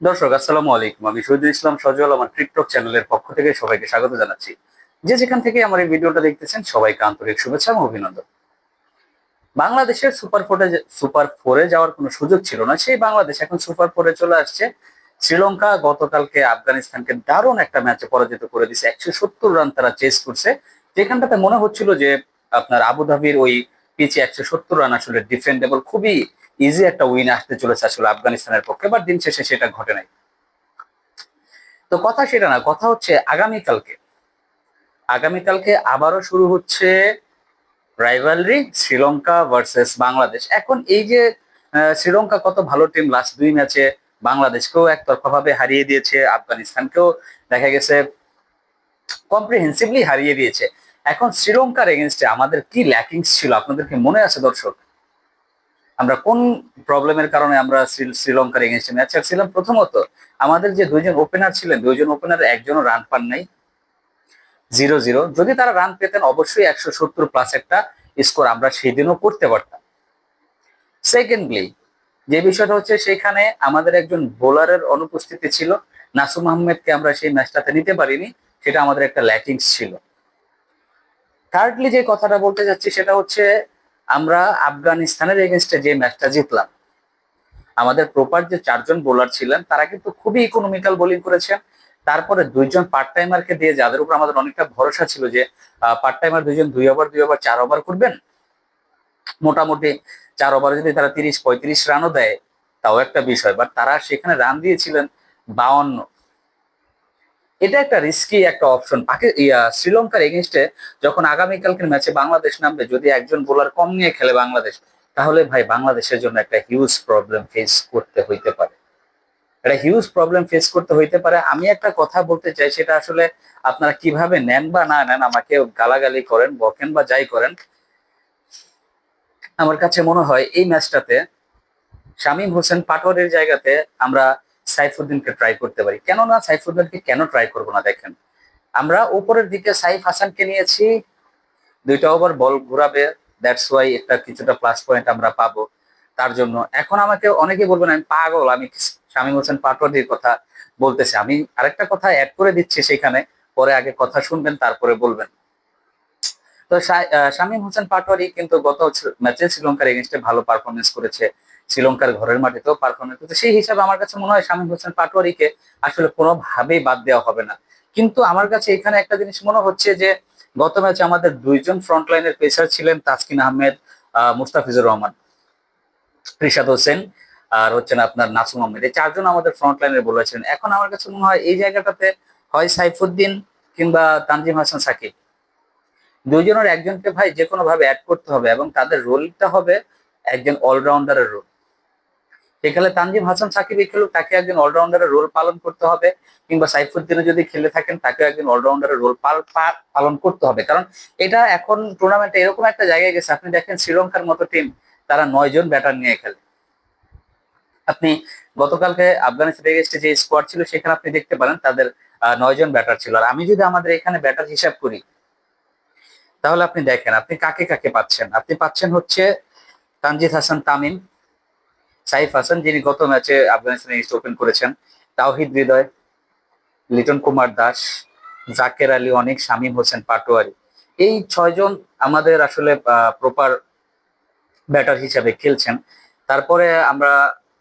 দর্শক, আসসালামু আলাইকুম। আমি শহীদুল ইসলাম সজল, আমার টিকটক চ্যানেলের পক্ষ থেকে সবাইকে স্বাগত জানাচ্ছি। যে যেখান থেকে আমার এই ভিডিওটা দেখতেছেন, সবাইকে আন্তরিক শুভেচ্ছা এবং অভিনন্দন। বাংলাদেশের সুপার ফোরে সুপার ফোরে যাওয়ার কোনো সুযোগ ছিল না। সেই বাংলাদেশ এখন সুপার ফোরে চলে আসছে। শ্রীলঙ্কা গতকালকে আফগানিস্তানকে দারুণ একটা ম্যাচে পরাজিত করে দিছে একশো সত্তর রান তারা চেস করছে। যেখানটাতে মনে হচ্ছিল যে আপনার আবুধাবির ওই পিচে একশো সত্তর রান আসলে ডিফেন্ডেবল খুবই ইজি একটা উইন আসতে চলেছে আসলে আফগানিস্তানের পক্ষে বাট দিন শেষে সেটা ঘটে নাই। তো কথা সেটা না, কথা হচ্ছে আগামীকালকে। আগামীকালকে আবারও শুরু হচ্ছে রাইভালরি শ্রীলঙ্কা ভার্সেস বাংলাদেশ। এখন এই যে শ্রীলঙ্কা কত ভালো টিম লাস্ট দুই ম্যাচে বাংলাদেশকেও একতরফা ভাবে হারিয়ে দিয়েছে, আফগানিস্তানকেও দেখা গেছে কম্প্রিহেন্সিভলি হারিয়ে দিয়েছে। এখন শ্রীলঙ্কার এগেনস্টে আমাদের কি ল্যাকিংস ছিল? আপনাদেরকে মনে আছে দর্শক? আমরা কোন প্রবলেমের কারণে আমরা শ্রী- শ্রীলঙ্কার এগেনস্টে ম্যাচ হারছিলাম প্রথমত আমাদের যে দুইজন ওপেনার ছিলেন, দুইজন ওপেনার একজনও রান পান নাই। জিরো জিরো যদি তারা রান পেতেন, অবশ্যই একশো সত্তর প্লাস একটা স্কোর আমরা সেই দিনও করতে পারতাম। সেকেন্ডলি যে বিষয়টা হচ্ছে সেখানে আমাদের একজন বোলারের অনুপস্থিতি ছিল। নাসুম আহমেদকে আমরা সেই ম্যাচটাতে নিতে পারিনি, সেটা আমাদের একটা ল্যাকিংস ছিল। থার্ডলি যে কথাটা বলতে যাচ্ছি সেটা হচ্ছে আমরা আফগানিস্তানের এগেনস্টে যে ম্যাচটা জিতলাম, আমাদের প্রপার যে চারজন বোলার ছিলেন, তারা কিন্তু খুবই ইকোনমিক্যাল বোলিং করেছেন। তারপরে দুইজন পার্ট টাইমারকে দিয়ে যাদের উপর আমাদের অনেকটা ভরসা ছিল যে পার্ট টাইমার দুইজন দুই ওভার দুই ওভার চার ওভার করবেন, মোটামুটি চার ওভারে যদি তারা তিরিশ পঁয়ত্রিশ রানও দেয়, তাও একটা বিষয়। বাট তারা সেখানে রান দিয়েছিলেন বাউন্ন এটা একটা রিস্কি একটা অপশন শ্রীলঙ্কার এগেনস্টে যখন আগামীকালকের ম্যাচে বাংলাদেশ নামবে, যদি একজন বোলার কম নিয়ে খেলে বাংলাদেশ, তাহলে ভাই বাংলাদেশের জন্য একটা হিউজ প্রবলেম ফেস করতে হইতে পারে। একটা হিউজ প্রবলেম ফেস করতে হইতে পারে। আমি একটা কথা বলতে চাই, সেটা আসলে আপনারা কীভাবে নেন বা না নেন, আমাকে গালাগালি করেন, বকেন বা যাই করেন, আমার কাছে মনে হয় এই ম্যাচটাতে শামীম হোসেন পাটোয়ারির জায়গাতে আমরা সাইফুদ্দিনকে ট্রাই করতে পারি। কেন না সাইফুদ্দিনকে কেন ট্রাই করব না দেখেন? আমরা উপরের দিকে সাইফ হাসানকে নিয়েছি, দুইটা ওভার বল ঘুরাবে দ্যাটস ওয়াই একটা কিছুটা প্লাস পয়েন্ট আমরা পাবো তার জন্য। এখন আমাকে অনেকে বলবেন, আমি পাগল, আমি শামীম হোসেন পাটোয়ারির কথা বলতেছি? আমি আরেকটা কথা অ্যাড করে দিচ্ছি সেখানে, পরে আগে কথা শুনবেন, তারপরে বলবেন। তো শামীম হোসেন পাটোয়ারি কিন্তু গত ম্যাচে শ্রীলঙ্কার এগেনস্টে ভালো পারফরমেন্স করেছে। শ্রীলঙ্কার ঘরের মাটিতেও পারফরমেন্স করেছে। সেই হিসাবে আমার কাছে মনে হয় শামীম হোসেন পাটোয়ারিকে আসলে কোনোভাবেই বাদ দেওয়া হবে না। কিন্তু আমার কাছে এখানে একটা জিনিস মনে হচ্ছে যে গত ম্যাচে আমাদের দুইজন ফ্রন্ট লাইনের পেসার ছিলেন তাসকিন আহমেদ আহ, মুস্তাফিজুর রহমান রিশাদ হোসেন আর হচ্ছেন আপনার নাসুম আহমেদ। এই চারজন আমাদের ফ্রন্ট লাইনের বোলার ছিলেন। এখন আমার কাছে মনে হয় এই জায়গাটাতে হয় সাইফুদ্দিন কিংবা তানজিম হাসান সাকিব। দুইজনের একজনকে ভাই যে কোনো ভাবে অ্যাড করতে হবে এবং তাদের রোলটা হবে একজন অলরাউন্ডারের রোল সেখানে তানজিম হাসান সাকিব খেলুক, তাকে একজন অলরাউন্ডারের রোল পালন করতে হবে, কিংবা সাইফুদ্দিনে যদি খেলে থাকেন তাকে একজন অলরাউন্ডারের রোল পালন করতে হবে। কারণ এটা এখন টুর্নামেন্টে এরকম একটা জায়গায় গেছে, আপনি দেখেন শ্রীলঙ্কার মতো টিম তারা নয় জন ব্যাটার নিয়ে খেলে। আপনি গতকালকে আফগানিস্তানের এগেস্টে যে স্কোয়াড ছিল, সেখানে আপনি দেখতে পারেন তাদের নয় জন ব্যাটার ছিল। আর আমি যদি আমাদের এখানে ব্যাটার হিসাব করি তাহলে আপনি দেখেন, আপনি কাকে কাকে পাচ্ছেন? আপনি পাচ্ছেন হচ্ছে তানজিদ হাসান তামিম, সাইফ হাসান, যিনি গত ম্যাচে আফগানিস্তানে ইস্ট ওপেন করেছেন, তাওহিদ হৃদয়, লিটন কুমার দাস, জাকের আলী অনেক, শামীম হোসেন পাটোয়ারি। এই ছয়জন আমাদের আসলে প্রপার ব্যাটার হিসাবে খেলছেন। তারপরে আমরা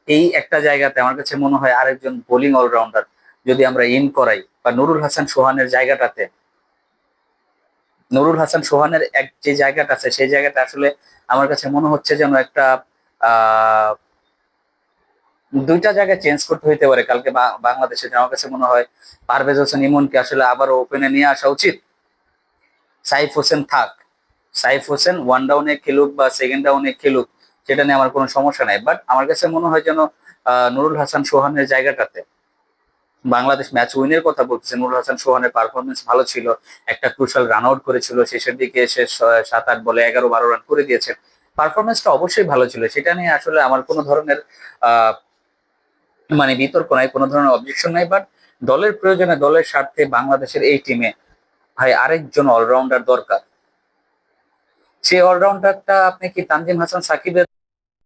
এই একটা জায়গাতে আমার কাছে মনে হয় আরেকজন বোলিং অলরাউন্ডার যদি আমরা ইন করাই, বা নুরুল হাসান সোহানের জায়গাটাতে নুরুল হাসান সোহানের এক যে জায়গাটা আছে, সেই জায়গাটা আসলে আমার কাছে মনে হচ্ছে যেন একটা দুইটা জায়গায় চেঞ্জ করতে হইতে পারে। কালকে বাংলাদেশে আমার কাছে মনে হয় পারভেজ হোসেন ইমনকে আসলে আবারও ওপেনে নিয়ে আসা উচিত। সাইফ হোসেন থাক। সাইফ হোসেন ওয়ান ডাউনে খেলুক বা সেকেন্ড ডাউনে খেলুক, সেটা নিয়ে আমার কোনো সমস্যা নাই। বাট আমার কাছে মনে হয় যেন নুরুল হাসান সোহানের জায়গাটাতে বাংলাদেশ ম্যাচ উইনের কথা বলতেছে নুরুল হাসান সোহানের পারফরমেন্স ভালো ছিল। একটা ক্রুশাল রান আউট করেছিল, শেষের দিকে এসে সাত আট বলে এগারো বারো রান করে দিয়েছে পারফরমেন্সটা অবশ্যই ভালো ছিল। সেটা নিয়ে আসলে আমার কোনো ধরনের মানে বিতর্ক নাই, কোনো ধরনের অবজেকশন নাই বাট দলের প্রয়োজনে দলের স্বার্থে বাংলাদেশের এই টিমে ভাই আরেকজন অলরাউন্ডার দরকার। সেই অলরাউন্ডারটা আপনি কি তানজিম হাসান সাকিবের